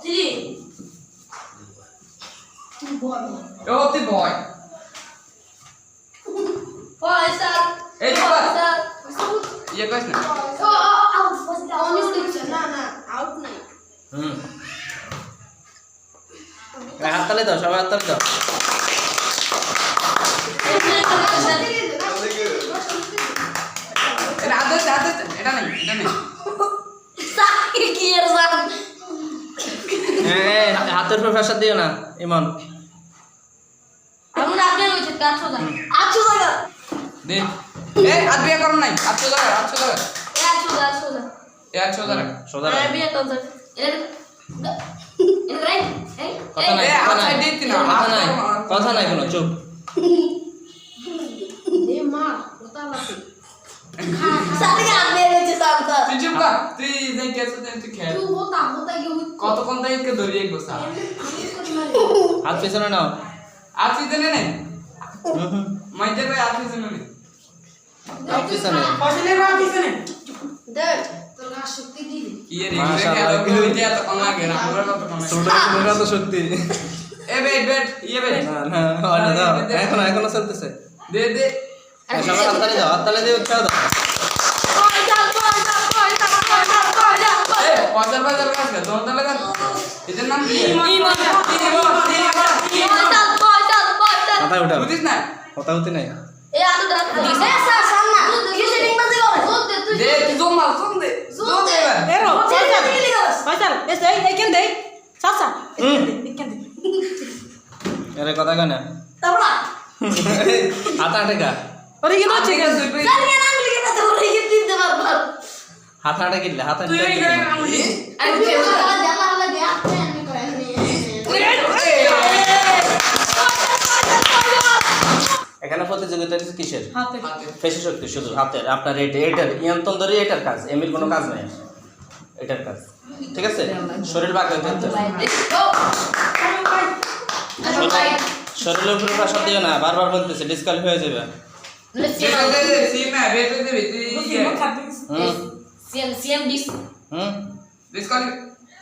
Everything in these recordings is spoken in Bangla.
থ্রি ও তুই বয় পয়সা এই যে out ইয়ে করিস না। না না out নাই। হুম। এই হাততালি দাও সবাই হাততালি দাও। এটা হাতের উপর প্রেশার দিও না ইমন। আমরা আগে হইছে কাছো দা আছো দা দে। এ হাত বিয়ে করো নাই এ সোজা। বিয়ে করতে এটা এটা রাইট এই কথা নাই কথা আচ্ছা, নাই। দিতি না, কথা আচ্ছা, নাই আচ্ছা। কথা নাই কোনো চুপ। এ মা ওটা লাগে সাথ চুপ কর তুই যাই কেস তুই খেল তুই গিয়ে কতক্ষণ তাই কে ধরিয়ে হাত পেছনে নাও নে মাইতে ভাই নে হাত পেছনে পছনে পেছনে দেখ এখন এখনও চলতেছে দে দে সবার হাততালি দাও দে দিয়ে দাও বাজার বাজার কাজ কর দোন দলে কাজ এদের নাম কি? মাথায় বুঝিস না? কথা হতে নাই। এ আতো দা দিছে সা সামনা। কি সেটিং বাজে করে জোর দে তুই দে তুই জোম মাল জোম দে। জোম দে। এবার। Pero, সেটিং Faisal, কি লিগাস Faisal, es de ahí, ¿de quién de ahí? Sasa, Hmm. ¿de quién de ahí? আরে কথা আপনি আমি কই এখানে প্রতিযোগিতা কিসের. পেশি শক্তি শুধু হাতের। আপনার এটা এটার নিয়ন্ত্রণ ধরে এটার কাজ। এমনির কোনো কাজ নাই। এটার কাজ। ঠিক আছে? শরীর বাঁকা হতে শরীরের উপরে প্রেশার দিও না বারবার বলতেছে ডিসকাল হয়ে যাবে। দে দে দে সিম মে বেট দে তুই ইয়ে হুম সিএম সিএম ডিস হুম ডিসকাল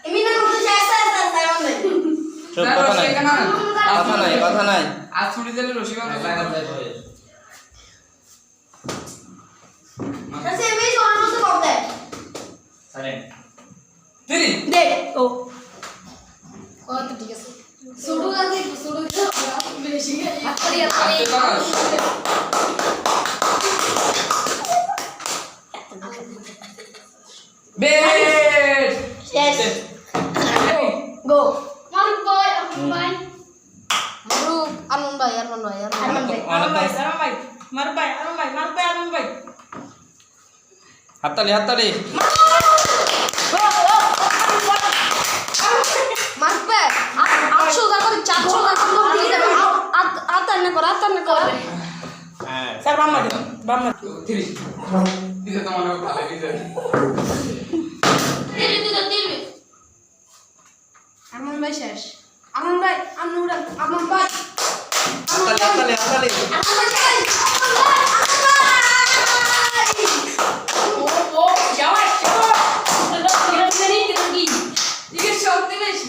এমিনা মতো চাইছা চাইছা মানে চুপ কথা নাই কথা নাই কথা নাই আজ ছুটি দিলে রসিকা তাসে এমনি সোনার মতো করতে তিরি দে ও ও তো ঠিক আছে সুডু আছে সুডু বেশি আত্রি আজকে আত্রি সকাল ভাই আরমান ভাই আরমান ভাই Arman Bay, Arman Bay, Mar Bay, Arman Bay, Mar Bay, Arman Bay. হাততালি হাততালি মারুক ভাই আটশো টাকা চারশো টাকা লোক দিয়ে দেবে আতার না করে আতার না করে হ্যাঁ Sir, vamos, vamos. তিরিশ। দিতে তোমার ভালো ভাই শেষ। আরমান ভাই আরমান ভাই। হাততালি হাততালি হাততালি ভাই আরমান ভাই ও ও যাওয়াই যাওয়াই এটা কি কি ইকে শক্তি বেশি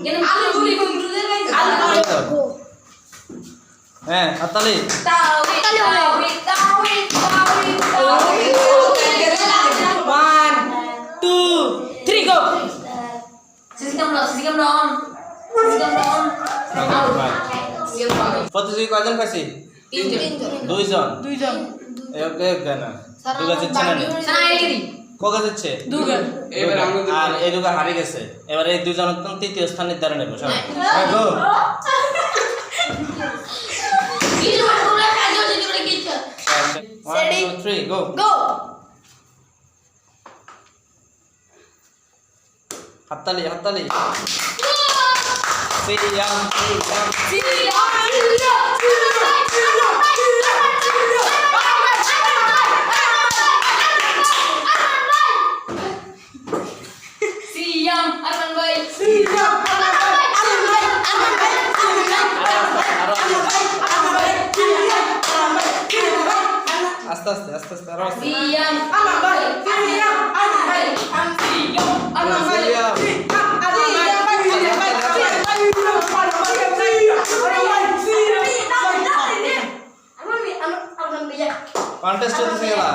এখানে আলু গুলি গুলি দেবে আলু হাততালি দাও। হ্যাঁ হাততালি তাওই তাওই তাওই তাওই One, two, three, go. CC camera CC camera camera প্রতিযোগী কয়জন পাইছি? তিন তিন দুইজন দুইজন না। দুগা না কোকা দুজন এবার আর এই দুগা হারিয়ে গেছে। এবার এই দুজন তৃতীয় স্থান নির্ধারণ নেব সবাই হ্যাঁ, One, two, three, go. Go. ಹತ್ತಲಿ ಹತ್ತಲಿ ಸಿರಿಯಂ ಸಿರಿಯಂ ಸಿರಿಯಂ Siam, Arman Boy. Siam, Arman আস্তে আস্তে আস্তে আস্তে আরও আস্তে কন্টেস্ট হচ্ছে খেলা